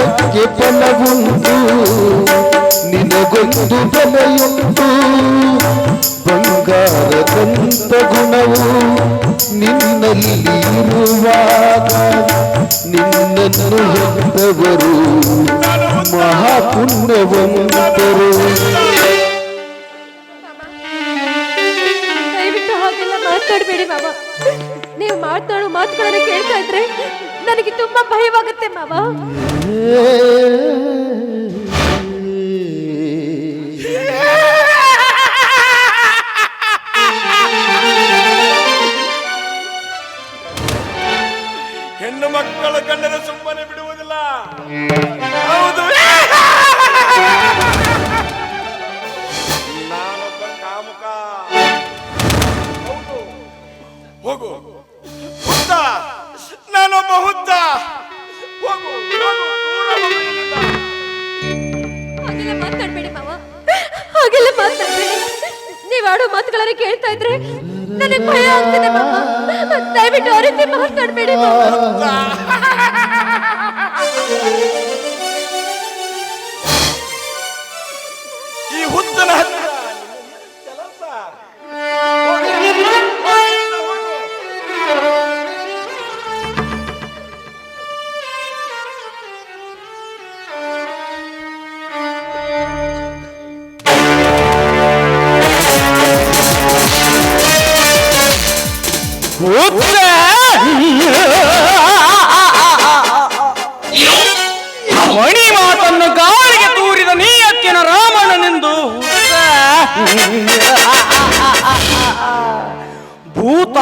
ತ್ಯಾಗಕ್ಕೆ ಫಲವುಂಟು. ನಿನಗೊಂದು ಬೆಲೆಯುಂಟು. ಬಂಗಾರದಂತ ಗುಣವು ನಿನ್ನಲ್ಲಿ ಇರುವಾಗ ನಿನ್ನನ್ನು ಹೆತ್ತವರು ಮಹಾಪುಣ್ಯವಂತರು. ದಯವಿಟ್ಟು ಮಾತಾಡಬೇಡಿ ಬಾಬಾ ನೀವು ಮಾತಾಡೋ ಮಾತುಗಳನ್ನು ಕೇಳ್ತಾ ಇದ್ರೆ ನನಗೆ ತುಂಬಾ ಭಯವಾಗುತ್ತೆ ಮಾವ. ಹೆಣ್ಣು ಮಕ್ಕಳ ಗಂಡನ ಸುಮ್ಮನೆ ಬಿಡುವುದಿಲ್ಲ. ಹೌದು. ಹಾಗೆಲ್ಲ ಮಾತಾಡ್ಬೇಡಿ ಮಾವ. ಹಾಗೆಲ್ಲ ಮಾತಾಡ್ಬೇಡಿ. ನೀವು ಆಡೋ ಮಾತುಗಳನ್ನ ಕೇಳ್ತಾ ಇದ್ರೆ ನನಗೆ ಭಯ ಆಗ್ತದೆ ದಯವಿಟ್ಟು ಆ ರೀತಿ ಮಾತಾಡಬೇಡಿ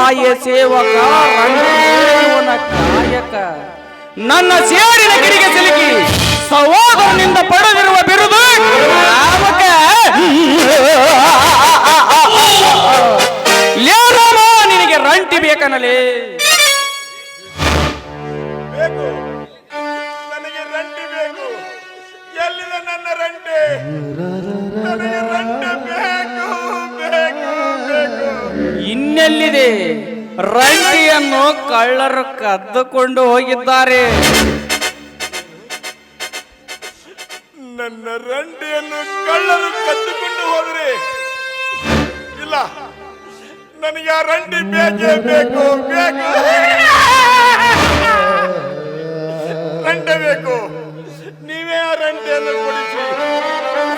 ಭೂತಾಯಿಯ ಸೇವಕ ರಂಗದೇವನ ಕಾಯಕ ನನ್ನ ಸೇರಿನ ಗಿರಿಗೆ ಸಿಲುಕಿ, ಸಹೋದರನಿಂದ ಪಡೆದಿರುವ ಬಿರುದು ರಾಮಕ. ಲೇರಾಮ ನಿನಗೆ ರಂಟಿ ಬೇಕನಲೇ. ರಂಡಿ ಬೇಕು. ಎಲ್ಲಿದೆ ನನ್ನ ರಂಟೆ? ನನಗೆ ರಂಡಿ ಇನ್ನೆಲ್ಲಿದೆ ರಂಟಿಯನ್ನು ಕಳ್ಳರು ಕದ್ದುಕೊಂಡು ಹೋಗಿದ್ದಾರೆ. ನನ್ನ ರಂಡಿಯನ್ನು ಕಳ್ಳರು ಕದ್ದುಕೊಂಡು ಹೋದ್ರೆ? ಇಲ್ಲ. ನನಗೆ ಆ ರಂಡಿ ಬೇಕೇ ಬೇಕು. ಬೇಕು. ರಂಡೆ ಬೇಕು. ನೀವೇ ಆ ರಂಡಿಯನ್ನು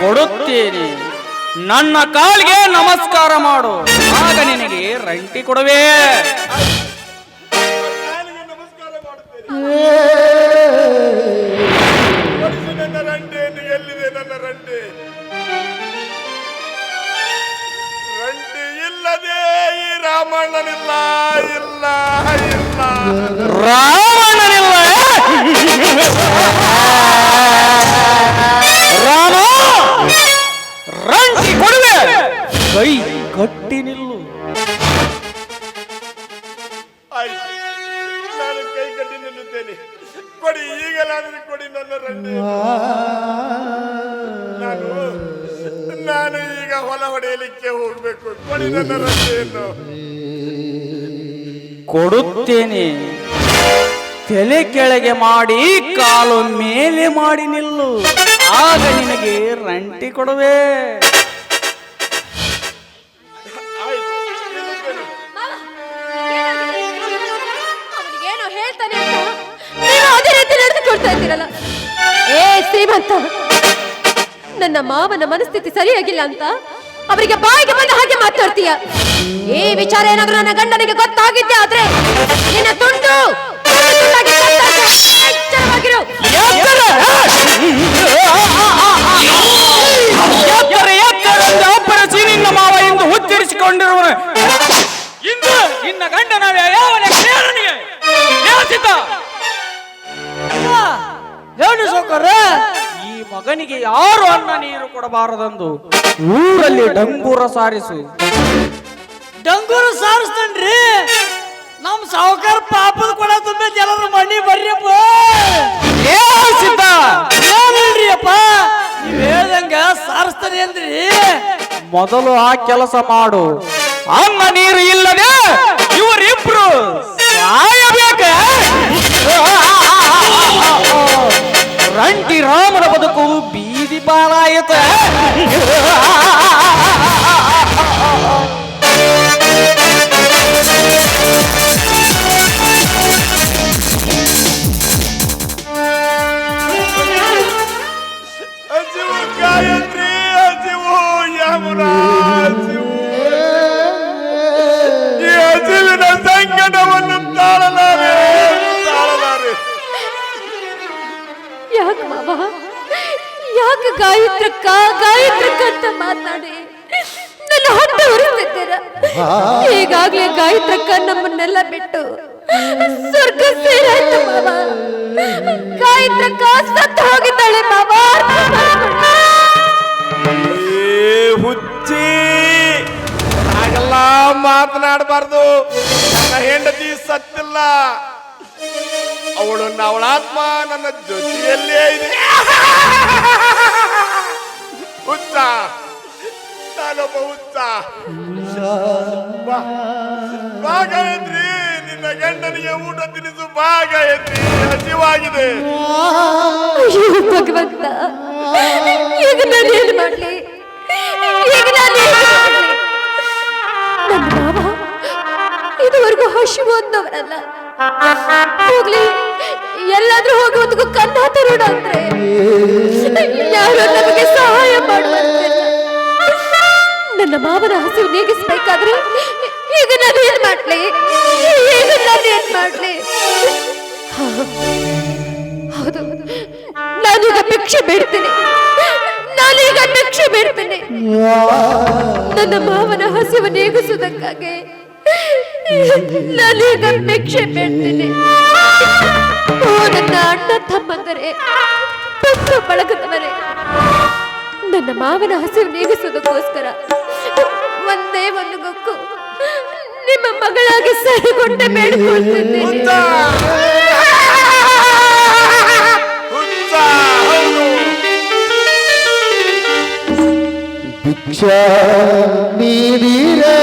ಕೊಡುತ್ತೀರಿ. ನನ್ನ ಕಾಲಿಗೆ ನಮಸ್ಕಾರ ಮಾಡು. ಆಗ ನಿನಗೆ ರಂಟಿ ಕೊಡುವೆ. ಇಲ್ಲದೆ ಈ ರಾಮಣ್ಣನಿಲ್ಲ ಇಲ್ಲ ಇಲ್ಲ. ರಾವಣನಿಲ್ಲ ಕಟ್ಟಿ ನಿಲ್ಲುತ್ತೇನೆ. ಕೊಡಿ, ಈಗಲಾದರೂ ಕೊಡಿ ನನ್ನ ರಂಡಿ ನಾನು ನಾನು ಈಗ ಹೊಲ ಹೊಡೆಯಲಿಕ್ಕೆ ಹೋಗ್ಬೇಕು. ಕೊಡಿ ನನ್ನ ರಂಡಿಯನ್ನು ಕೊಡುತ್ತೇನೆ. ತಲೆ ಕೆಳಗೆ ಮಾಡಿ, ಕಾಲು ಮೇಲೆ ಮಾಡಿ ನಿಲ್ಲು. ಆಗ ನಿನಗೆ ರಂಟಿ ಕೊಡುವೆ. ಅವನಿಗೇನೋ ಹೇಳ್ತಾನೆ ನೀವು ಅದೇ ರೀತಿ ನಡೆದುಕೊಳ್ತಾ ಇದ್ದೀರಲ್ಲ? ಏ, ಶ್ರೀಮಂತ, ನನ್ನ ಮಾವನ ಮನಸ್ಥಿತಿ ಸರಿಯಾಗಿಲ್ಲ ಅಂತ ಅವರಿಗೆ ಬಾಯಿಗೆ ಬಂದ ಹಾಗೆ ಮಾತಾಡ್ತೀಯ? ಈ ವಿಚಾರ ಏನಾದ್ರೂ ನನ್ನ ಗಂಡನಿಗೆ ಗೊತ್ತಾಗಿದ್ದೆ ಆದ್ರೆ ನಿನ್ನ ತುಂಡು, ನಿನ್ನ ಮಾವ ಎಂದು ಉಚ್ಚರಿಸಿಕೊಂಡಿರುವನು. ಇಂದು ನಿನ್ನ ಗಂಡನ ಯಾವನ ಮಗನಿಗೆ ಯಾರು ಅನ್ನ ನೀರು ಕೊಡಬಾರದೆಂದು ಊರಲ್ಲಿ ಡಂಗೂರ ಸಾರಿಸು. ಡಂಗೂರ ಸಾರಿಸ್ತೇನ್ರಿ? ನಮ್ ಸಾವುಕಾರ ಪಾಪದ ಕೊಡ ತುಂಬ ಜನರ ಮಣ್ಣಿ ಬರ್ರಿಯಪ್ಪ. ಅಪ್ಪ ನೀವ್ ಹೇಳ್ದಂಗ ಸಾರಿಸ್ತಾನೆ ಅಂದ್ರಿ. ಮೊದಲು ಆ ಕೆಲಸ ಮಾಡು. ಅನ್ನ ನೀರು ಇಲ್ಲದೆ ಇವರಿಬ್ರು ಮಾವ. ಯಾಕೆ ಗಾಯತ್ರಕ್ಕ ಗಾಯತ್ರಕ್ಕ ಅಂತ ಮಾತಾಡಿ? ನನ್ನ ಹೊಟ್ಟೆ ಉರಿಸ್ತಿದ್ದೀರ ಈಗಾಗ್ಲೇ ಗಾಯತ್ರಕ್ಕ ನಮ್ಮನ್ನೆಲ್ಲ ಬಿಟ್ಟು ಸ್ವರ್ಗ ಸೇರಾಯ್ತು ಮಾವ. ಗಾಯತ್ರಕ್ಕ ಸತ್ತು ಹೋಗಿದ್ದಾಳೆ ಮಾವ. ಹುಚ್ಚಿ, ಹಾಗೆಲ್ಲ ಮಾತನಾಡಬಾರ್ದು. ಹೆಂಡತಿ ಸತ್ತಿಲ್ಲ. ಅವಳು ಅವಳ ಆತ್ಮ ನನ್ನ ಜೊತೆಯಲ್ಲೇ ಇದೆ. ಹುಚ್ಚ. ನಾನೊಬ್ಬ ಹುಚ್ಚ. ಬಾ. ನಿನ್ನ ಗಂಡನಿಗೆ ಊಟ ತಿನಿಸು ಗಾಯತ್ರಿ ಹಸಿವಾಗಿದೆ ಭಗವಂತ ಏನು ಮಾಡ್ಲಿ? ಇದುವರೆಗೂ ಹಸಿವು ಅಂದವರಲ್ಲ ಹೋಗ್ಲಿ. ಎಲ್ಲಾದ್ರೂ ಹೋಗಿ ಒಂದಕ್ಕೂ ಕಂದ ತರೋಣ ಅಂದ್ರೆ. ಯಾರು ನಮಗೆ ಸಹಾಯ ಮಾಡುವಂತೆ. ನನ್ನ ಮಾವನ ಹಸಿವು ನೀಗಿಸ್ಬೇಕಾದ್ರೆ ಈಗ ನಾನು ಏನ್ ಮಾಡ್ಲಿ? ಈಗ ನಾನು ಏನ್ ಮಾಡ್ಲಿ? ಹೌದು. ನಾನೀಗ ಭಿಕ್ಷೆ ನಾನು ನಾನೀಗ ಭಿಕ್ಷೆ ಬೇಡ್ತೀನಿ. ನನ್ನ ಮಾವನ ಹಸಿವು ನೀಗಿಸುವುದಕ್ಕಾಗಿ ನಾನೀಗ ಭಿಕ್ಷೆ ಬೇಡ್ತೀನಿ. ನನ್ನ ಅಣ್ಣ ತಮ್ಮಂದರೆ ಬಂಧು ಬಳಗದವರೇ ನನ್ನ ಮಾವನ ಹಸಿರು ನೀಗಿಸುವುದಕ್ಕೋಸ್ಕರ ಒಂದೇ ಒಂದು ಗೊಕ್ಕು ನಿಮ್ಮ ಮಗಳಾಗಿ ಸರಿಗೊಂಡೆ ಹುಚ್ಚ! ಭಿಕ್ಷಾ ನೀಡಿರೆ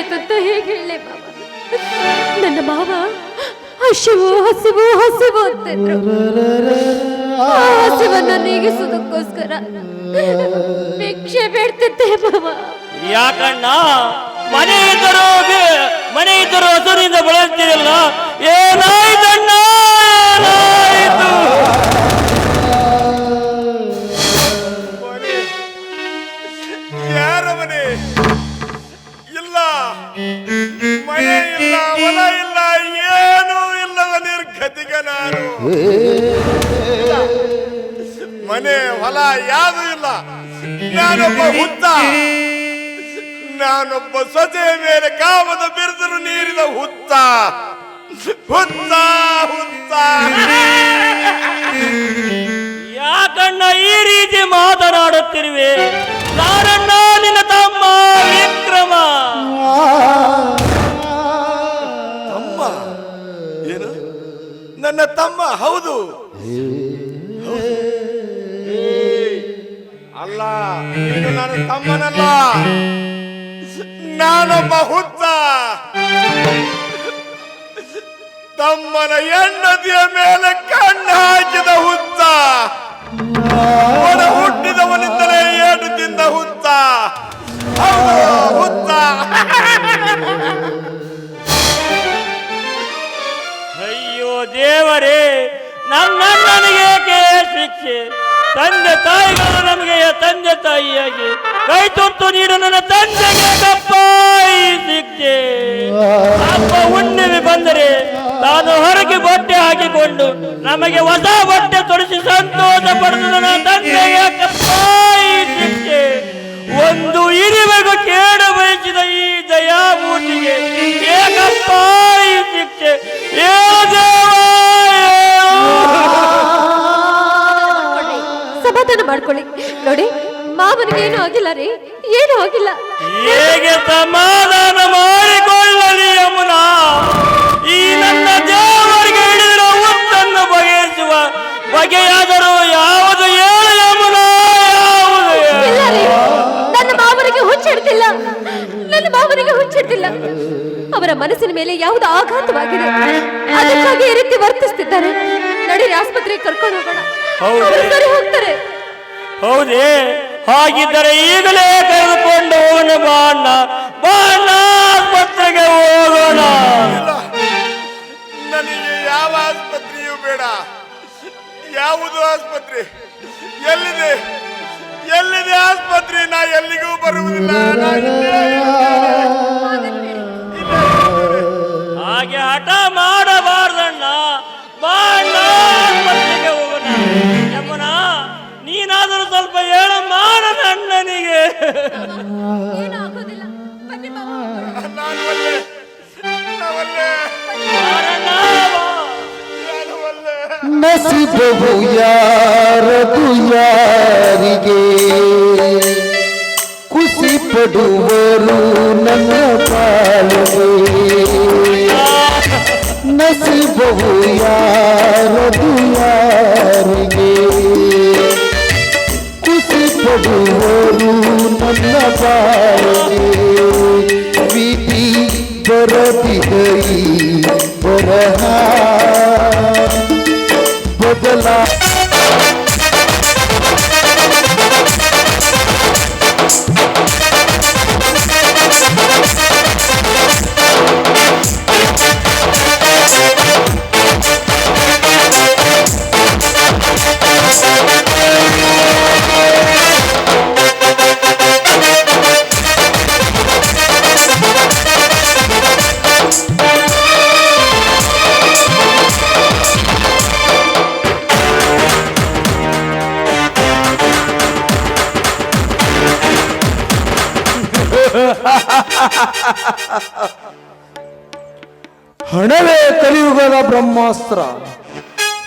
ಆಯ್ತು ಅಂತ ಹೇಗೆ ಹೇಳಿ ಬಾಬಾ ನನ್ನ ಮಾವ, ಹಸಿವು ಹಸಿವು ಹಸಿವು ಅಂತಿದ್ರು. ಆ ಹಸಿವನ್ನ ನೀಗಿಸೋದಕ್ಕೋಸ್ಕರ ಭಿಕ್ಷೆ ಬೇಡ್ತಿದ್ದೆ ಬಾಬಾ ಯಾಕಣ್ಣ? ಮನೆ ಇದ್ದರೂ ಮನೆ ಇದ್ದರೂ ಹಸುರಿಂದ ಬಳಸ್ತೀರಲ್ಲ ಏನಾಯ್ತಣ್ಣ? ಏನಾಯ್ತು? ಯಾವುದು ಇಲ್ಲ. ನಾನೊಬ್ಬ ಹುತ್ತ. ನಾನೊಬ್ಬ ಸೊಸೆಯ ಮೇಲೆ ಕಾಮದ ಬಿರುದರು ನೀರಿದ ಹುತ್ತ. ಹುತ್ತ ಹುತ್ತ. ಯಾಕಣ್ಣ ಈ ರೀತಿ ಮಾತನಾಡುತ್ತಿರುವೆ? ನಾರಣ್ಣ ನಿನ್ನ ತಮ್ಮ ವಿಕ್ರಮ. ತಮ್ಮ? ಏನು? ನನ್ನ ತಮ್ಮ ಹೌದು. ಅಲ್ಲ, ಇದು ತಮ್ಮನಲ್ಲ. ನಾನೊಬ್ಬ ಹುತ್ತ ತಮ್ಮನ ಹೆಂಡತಿಯ ಮೇಲೆ ಕಣ್ಣು ಹಾಕಿದ ಹುತ್ತ. ಒಡ ಹುಟ್ಟಿದವನಿಂದಲೇ ಏನು ತಿಂದ ಹುತ್ತ. ಹುತ್ತ. ಅಯ್ಯೋ ದೇವರೇ ನನ್ನ ನನಗೆ ಶಿಕ್ಷೆ? ತಂದೆ ತಾಯಿಗಳು ನಮಗೆ ತಂದೆ ತಾಯಿಯಾಗಿ. ಕೈ ತುತ್ತು ನೀಡು ನನ್ನ ತಂದೆಗೆ ಕಪ್ಪ ಸಿಕ್ಕೆ ಅಪ್ಪ ಹುಣ್ಣಿಮೆ ಬಂದರೆ ತಾನು ಹೊರಗೆ ಬೊಟ್ಟೆ ಹಾಕಿಕೊಂಡು ನಮಗೆ ಹೊಸ ಬಟ್ಟೆ ತೊಡಿಸಿ ಏನೂ ಆಗಿಲ್ಲ ರೀ? ಏನೂ ಆಗಿಲ್ಲ ಹೇಗೆ ಸಮಾಧಾನ ಮಾಡಿಕೊಳ್ಳಲಿ ಯಮುನಾ? ಈ ನನ್ನ ದೇವರಿಗೆ ಹಿಡಿದಿರೋ ಹುತ್ತನ್ನು ಬಗೆಹರಿಸುವ ಬಗೆಯಾದರೂ ಯಾವುದು ಏಳು ಯಮುನಾ ಯಾವುದು ಇಲ್ಲ ರೀ. ನನ್ನ ಮಾವನಿಗೆ ಹುಚ್ಚಿಡ್ತಿಲ್ಲ ನನ್ನ ಮಾವನಿಗೆ ಹುಚ್ಚಿಡ್ತಿಲ್ಲ ಅವರ ಮನಸ್ಸಿನ ಮೇಲೆ ಯಾವುದು ಆಘಾತವಾಗಿದೆ? ಅದಕ್ಕಾಗಿ ಈ ರೀತಿ ವರ್ತಿಸ್ತಿದ್ದಾರೆ. ನಡೀರಿ ಆಸ್ಪತ್ರೆಗೆ ಕರ್ಕೊಂಡು ಹೋಗೋಣ. ಹೌದು. ಅವ್ರು ಸರಿ ಹೋಗ್ತಾರೆ. ಹೌದೇ. ಹಾಗಿದ್ದರೆ ಈಗಲೇ ಕರೆದುಕೊಂಡು ಹೋಗೋಣ, ಬಾಣ. ಬಾಣ, ಆಸ್ಪತ್ರೆಗೆ ಹೋಗೋಣ. ನನಗೆ ಯಾವ ಆಸ್ಪತ್ರೆಯೂ ಬೇಡ. ಯಾವುದು ಆಸ್ಪತ್ರೆ? ಎಲ್ಲಿದೆ? ಎಲ್ಲಿದೆ ಆಸ್ಪತ್ರೆ? ನಾ ಎಲ್ಲಿಗೂ ಬರುವುದಿಲ್ಲ. ಹೋಗೋಣ. ನಾನು ಒಲ್ಲೆ. ಬಾರಣ್ಣ, ಬಾ. ನಾನು ಒಲ್ಲೆ. ನಸಿಬವು ಯಾರದು ಯಾರಿಗೆ? ಖುಷಿ ಪಡುವರು ನನ್ನ ಪಾಲಿಗೆ ನಸಿಬವು ಯಾರದು ಯಾರಿಗೆ? ಖುಷಿ ಪಡುವರು ನನ್ನ ಪಾಲಿಗೆ ವಿಧಿ ಬರದಿಗೈ ಬರಹ ಬದಲಾ ಹಣವೇ ಕಲಿಯುಗದ ಬ್ರಹ್ಮಾಸ್ತ್ರ.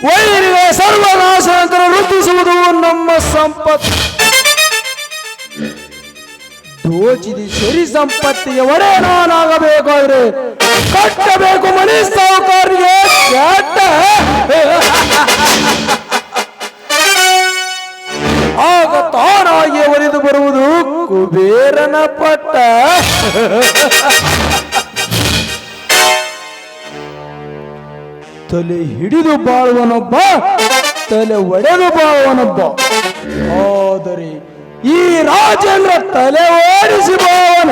ವೈರಿಗೆ ಸರ್ವನಾಶನಕರ ವೃದ್ಧಿಸುವುದು ನಮ್ಮ ಸಂಪತ್ತು. ದೋಚಿದಿ ಸರಿ ಸಂಪತ್ತಿಗೆ ಒಡೆ ನಾನಾಗಬೇಕಾದ್ರೆ ಕಟ್ಟಬೇಕು ಮನಿ ಸಾಹುಕಾರರಿಗೆ ಕೆಟ್ಟ ಕುಬೇರನ ಪಟ್ಟ. ತಲೆ ಹಿಡಿದು ಬಾಳುವನೊಬ್ಬ ತಲೆ ಒಡೆದು ಬಾಳುವನೊಬ್ಬ. ಆದರೆ ಈ ರಾಜೇಂದ್ರ ತಲೆ ಓಡಿಸಿ ಬಾವನ